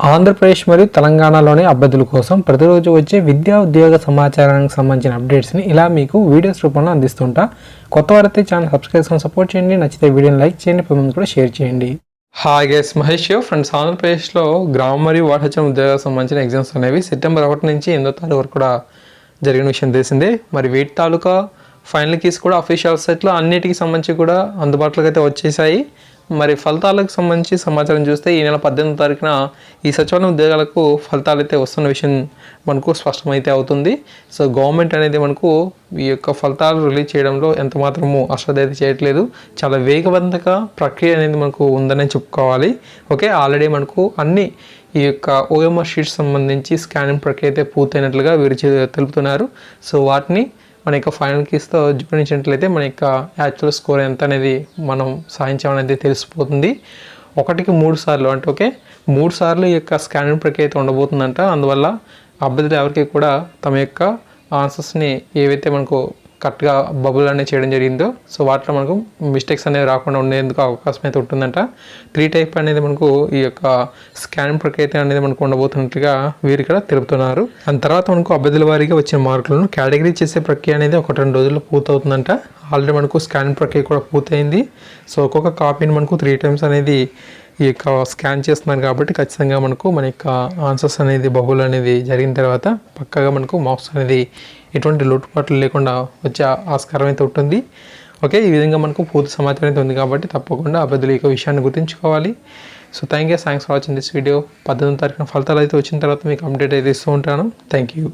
ఆంధ్రప్రదేశ్ మరియు తెలంగాణలోని అభ్యర్థుల కోసం ప్రతిరోజు వచ్చే విద్యా ఉద్యోగ సమాచారానికి సంబంధించిన అప్డేట్స్ని ఇలా మీకు వీడియోస్ రూపంలో అందిస్తుంటా. కొత్త వారైతే ఛానల్ సబ్స్క్రైబ్ సపోర్ట్ చేయండి. నచ్చితే వీడియోని లైక్ చేయండి. పది కూడా షేర్ చేయండి. హాయ్ గైస్ మహేష్ ఫ్రెండ్స్ ఆంధ్రప్రదేశ్లో గ్రామ మరియు వాటచన ఉద్యోగాలకు సంబంధించిన ఎగ్జామ్స్ అనేవి సెప్టెంబర్ ఒకటి నుంచి ఎనిమిదో తారీఖు వరకు కూడా జరిగిన విషయం తెలిసిందే. మరి వీటి తాలూకా ఫైనల్ కీస్ కూడా అఫీషియల్ సైట్లో అన్నిటికీ సంబంధించి కూడా అందుబాటులోకి అయితే వచ్చేసాయి. మరి ఫలితాలకు సంబంధించి సమాచారం చూస్తే ఈ నెల పద్దెనిమిది తారీఖున ఈ సచివాలయం ఉద్యోగాలకు ఫలితాలు అయితే వస్తున్న విషయం మనకు స్పష్టమైతే అవుతుంది. సో గవర్నమెంట్ అనేది మనకు ఈ యొక్క ఫలితాలు రిలీజ్ చేయడంలో ఎంత మాత్రము అశ్రద్ధ అయితే చేయట్లేదు. చాలా వేగవంతంగా ప్రక్రియ అనేది మనకు ఉందనే చెప్పుకోవాలి. ఓకే ఆల్రెడీ మనకు అన్ని ఈ యొక్క ఓఎంఆర్ షీట్స్ సంబంధించి స్కానింగ్ ప్రక్రియ అయితే పూర్తయినట్లుగా వీరు తెలుపుతున్నారు. సో వాటిని మన యొక్క ఫైనల్ కీస్తో జోడించినట్లయితే మన యొక్క యాక్చువల్ స్కోర్ ఎంత అనేది మనం సాధించామనేది తెలిసిపోతుంది. ఒకటికి మూడు సార్లు అంటే ఓకే మూడు సార్లు ఈ యొక్క స్కానింగ్ ప్రక్రియ అయితే ఉండబోతుందంట. అందువల్ల అభ్యర్థులు ఎవరికి కూడా తమ యొక్క ఆన్సర్స్ని ఏవైతే మనకు కరెక్ట్గా బబుల్ అనేది చేయడం జరిగిందో. సో వాటిలో మనకు మిస్టేక్స్ అనేవి రాకుండా ఉండేందుకు అవకాశం అయితే ఉంటుందంట. త్రీ టైప్ అనేది మనకు ఈ యొక్క స్కాన్ ప్రక్రియ అనేది మనకు ఉండబోతున్నట్టుగా వీరు ఇక్కడ తెలుపుతున్నారు. దాని తర్వాత మనకు అభ్యర్థుల వారీగా వచ్చిన మార్కులను కేటగిరీ చేసే ప్రక్రియ అనేది ఒక రెండు రోజుల్లో పూర్తవుతుందంట. ఆల్రెడీ మనకు స్కాన్ ప్రక్రియ కూడా పూర్తయింది. సో ఒక్కొక్క కాపీని మనకు త్రీ టైమ్స్ అనేది ఈ యొక్క స్కాన్ చేస్తున్నారు కాబట్టి ఖచ్చితంగా మనకు మన యొక్క ఆన్సర్స్ అనేది బహుళ అనేది జరిగిన తర్వాత పక్కగా మనకు మార్క్స్ అనేది ఎటువంటి లోటుపాట్లు లేకుండా వచ్చే ఆస్కారం అయితే ఉంటుంది. ఓకే ఈ విధంగా మనకు పూర్తి సమాచారం అయితే ఉంది కాబట్టి తప్పకుండా అభ్యర్థులు యొక్క విషయాన్ని గుర్తుంచుకోవాలి. So thank you thanks for watching this video పద్దెనిమిది తారీఖున ఫలితాలు అయితే వచ్చిన తర్వాత మీకు అప్డేట్ అయితే ఇస్తూ ఉంటాను. Thank you